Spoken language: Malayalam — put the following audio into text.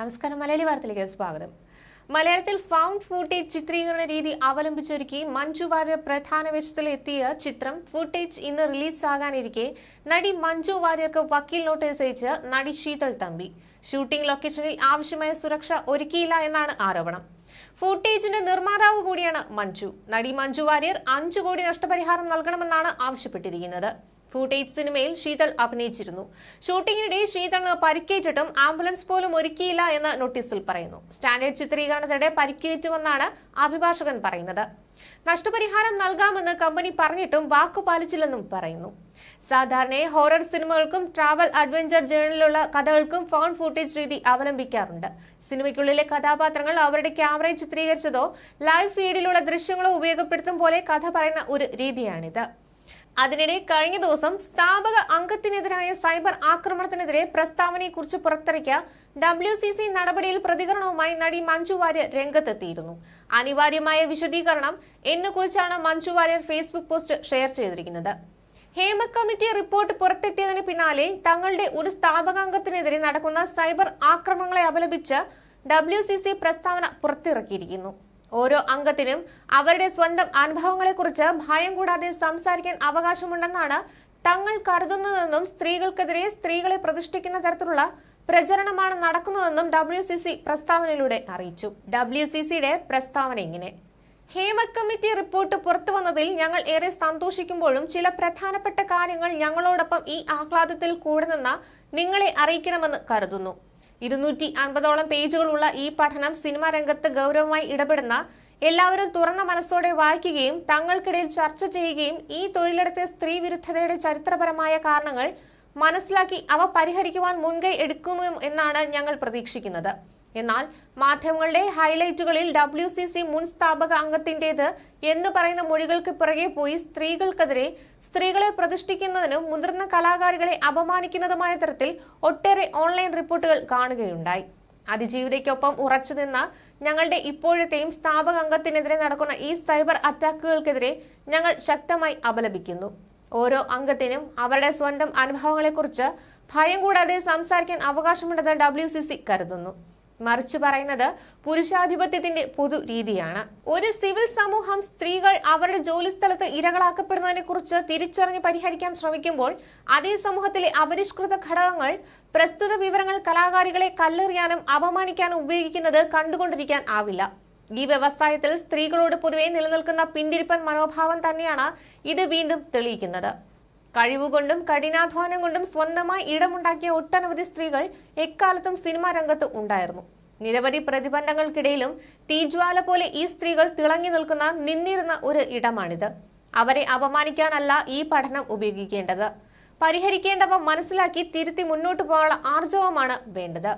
നമസ്കാരം. മലയാളി വാർത്തയിലേക്ക് സ്വാഗതം. മലയാളത്തിൽ ഫൗണ്ട് ഫൂട്ടേജ് ചിത്രീകരണ രീതി അവലംബിച്ചൊരുക്കി മഞ്ജു വാര്യർ പ്രധാന വേഷത്തിൽ എത്തിയ ചിത്രം ഫൂട്ടേജ് ഇന്ന് റിലീസാകാനിരിക്കെ നടി മഞ്ജു വാര്യർക്ക് വക്കീൽ നോട്ടീസ് അയച്ച് നടി ശീതൾ തമ്പി. ഷൂട്ടിംഗ് ലൊക്കേഷനിൽ ആവശ്യമായ സുരക്ഷ ഒരുക്കിയില്ല എന്നാണ് ആരോപണം. ഫൂട്ടേജിന്റെ നിർമ്മാതാവ് കൂടിയാണ് മഞ്ജു. നടി മഞ്ജു വാര്യർ അഞ്ചു കോടി നഷ്ടപരിഹാരം നൽകണമെന്നാണ് ആവശ്യപ്പെട്ടിരിക്കുന്നത്. ഫൂട്ടേജ് സിനിമയിൽ ശീതൾ അഭിനയിച്ചിരുന്നു. ഷൂട്ടിങ്ങിനിടെ ശീതളിന് പരിക്കേറ്റിട്ടും ആംബുലൻസ് പോലും ഒരുക്കിയില്ല എന്ന് നോട്ടീസിൽ പറയുന്നു. സ്റ്റാൻഡേർഡ് ചിത്രീകരണത്തിനിടെ പരിക്കേറ്റുമെന്നാണ് അഭിഭാഷകൻ പറയുന്നത്. നഷ്ടപരിഹാരം നൽകാമെന്ന് കമ്പനി പറഞ്ഞിട്ടും വാക്കു പാലിച്ചില്ലെന്നും പറയുന്നു. സാധാരണയായി ഹൊറർ സിനിമകൾക്കും ട്രാവൽ അഡ്വഞ്ചർ ജേണലിലുള്ള കഥകൾക്കും ഫോൺ ഫൂട്ടേജ് രീതി അവലംബിക്കാറുണ്ട്. സിനിമയ്ക്കുള്ളിലെ കഥാപാത്രങ്ങൾ അവരുടെ ക്യാമറയിൽ ചിത്രീകരിച്ചതോ ലൈവ് ഫീഡിലുള്ള ദൃശ്യങ്ങളോ ഉപയോഗപ്പെടുത്തും പോലെ കഥ പറയുന്ന ഒരു രീതിയാണിത്. അതിനിടെ കഴിഞ്ഞ ദിവസം സ്ഥാപക അംഗത്തിനെതിരായ സൈബർ ആക്രമണത്തിനെതിരെ പ്രസ്താവനയെക്കുറിച്ച് പുറത്തിറക്കിയ ഡബ്ല്യു സി സി നടപടിയിൽ പ്രതികരണവുമായി നടി മഞ്ജു വാര്യർ രംഗത്തെത്തിയിരുന്നു. അനിവാര്യമായ വിശദീകരണം എന്നുകുറിച്ചാണ് Manju Warrier Facebook post share ചെയ്തിരിക്കുന്നത്. ഹേമ കമ്മിറ്റി റിപ്പോർട്ട് പുറത്തെത്തിയതിന് പിന്നാലെ തങ്ങളുടെ ഒരു സ്ഥാപകാംഗത്തിനെതിരെ നടക്കുന്ന സൈബർ ആക്രമണങ്ങളെ അപലപിച്ച് ഡബ്ല്യു സി സി പ്രസ്താവന പുറത്തിറക്കിയിരിക്കുന്നു. ഓരോ അംഗത്തിനും അവരുടെ സ്വന്തം അനുഭവങ്ങളെക്കുറിച്ച് ഭയം കൂടാതെ സംസാരിക്കാൻ അവകാശമുണ്ടെന്നാണ് തങ്ങൾ കരുതുന്നതെന്നും സ്ത്രീകൾക്കെതിരെ സ്ത്രീകളെ പ്രതിഷ്ഠിക്കുന്ന തരത്തിലുള്ള പ്രചരണമാണ് നടക്കുന്നതെന്നും ഡബ്ല്യു സി സി പ്രസ്താവനയിലൂടെ അറിയിച്ചു. ഡബ്ല്യു സി സിയുടെ പ്രസ്താവന ഇങ്ങനെ. ഹേമ കമ്മിറ്റി റിപ്പോർട്ട് പുറത്തു വന്നതിൽ ഞങ്ങൾ ഏറെ സന്തോഷിക്കുമ്പോഴും ചില പ്രധാനപ്പെട്ട കാര്യങ്ങൾ ഞങ്ങളോടൊപ്പം ഈ ആഹ്ലാദത്തിൽ കൂടുന്ന നിങ്ങളെ അറിയിക്കണമെന്ന് കരുതുന്നു. ഇരുന്നൂറ്റി അൻപതോളം പേജുകളുള്ള ഈ പഠനം സിനിമാ രംഗത്ത് ഗൗരവമായി ഇടപെടുന്ന എല്ലാവരും തുറന്ന മനസ്സോടെ വായിക്കുകയും തങ്ങൾക്കിടയിൽ ചർച്ച ചെയ്യുകയും ഈ തൊഴിലിടത്തെ സ്ത്രീ വിരുദ്ധതയുടെ ചരിത്രപരമായ കാരണങ്ങൾ മനസ്സിലാക്കി അവ പരിഹരിക്കുവാൻ മുൻകൈ എടുക്കുമെന്നാണ് ഞങ്ങൾ പ്രതീക്ഷിക്കുന്നത്. എന്നാൽ മാധ്യമങ്ങളുടെ ഹൈലൈറ്റുകളിൽ ഡബ്ല്യു സി സി മുൻ സ്ഥാപക അംഗത്തിന്റേത് എന്ന് പറയുന്ന മൊഴികൾക്ക് പിറകെ പോയി സ്ത്രീകൾക്കെതിരെ സ്ത്രീകളെ പ്രതിഷ്ഠിക്കുന്നതിനും മുതിർന്ന കലാകാരികളെ അപമാനിക്കുന്നതുമായ തരത്തിൽ ഒട്ടേറെ ഓൺലൈൻ റിപ്പോർട്ടുകൾ കാണുകയുണ്ടായി. അതിജീവിതയ്ക്കൊപ്പം ഉറച്ചുനിന്ന ഞങ്ങളുടെ ഇപ്പോഴത്തെയും സ്ഥാപക അംഗത്തിനെതിരെ നടക്കുന്ന ഈ സൈബർ അറ്റാക്കുകൾക്കെതിരെ ഞങ്ങൾ ശക്തമായി അപലപിക്കുന്നു. ഓരോ അംഗത്തിനും അവരുടെ സ്വന്തം അനുഭവങ്ങളെക്കുറിച്ച് ഭയം കൂടാതെ സംസാരിക്കാൻ അവകാശമുണ്ടെന്ന് ഡബ്ല്യു കരുതുന്നു. മറിച്ചു പറയുന്നത് പുരുഷാധിപത്യത്തിന്റെ പൊതു രീതിയാണ്. ഒരു സിവിൽ സമൂഹം സ്ത്രീകൾ അവരുടെ ജോലിസ്ഥലത്ത് ഇരകളാക്കപ്പെടുന്നതിനെ കുറിച്ച് തിരിച്ചറിഞ്ഞ് പരിഹരിക്കാൻ ശ്രമിക്കുമ്പോൾ അതേ സമൂഹത്തിലെ അപരിഷ്കൃത ഘടകങ്ങൾ പ്രസ്തുത വിവരങ്ങൾ കലാകാരികളെ കല്ലെറിയാനും അപമാനിക്കാനും ഉപയോഗിക്കുന്നത് കണ്ടുകൊണ്ടിരിക്കാൻ ആവില്ല. ഈ വ്യവസായത്തിൽ സ്ത്രീകളോട് പൊതുവെ നിലനിൽക്കുന്ന പിന്തിരിപ്പൻ മനോഭാവം തന്നെയാണ് ഇത് വീണ്ടും തെളിയിക്കുന്നത്. കഴിവുകൊണ്ടും കഠിനാധ്വാനം കൊണ്ടും സ്വന്തമായി ഇടമുണ്ടാക്കിയ ഒട്ടനവധി സ്ത്രീകൾ എക്കാലത്തും സിനിമാ രംഗത്ത് ഉണ്ടായിരുന്നു. നിരവധി പ്രതിബന്ധങ്ങൾക്കിടയിലും തീജ്വാല പോലെ ഈ സ്ത്രീകൾ തിളങ്ങി നിൽക്കുന്ന നിന്നിരുന്ന ഒരു ഇടമാണിത്. അവരെ അപമാനിക്കാനല്ല ഈ പഠനം ഉപയോഗിക്കേണ്ടത്. പരിഹരിക്കേണ്ടവ മനസ്സിലാക്കി തിരുത്തി മുന്നോട്ടു പോകാനുള്ള ആർജവമാണ് വേണ്ടത്.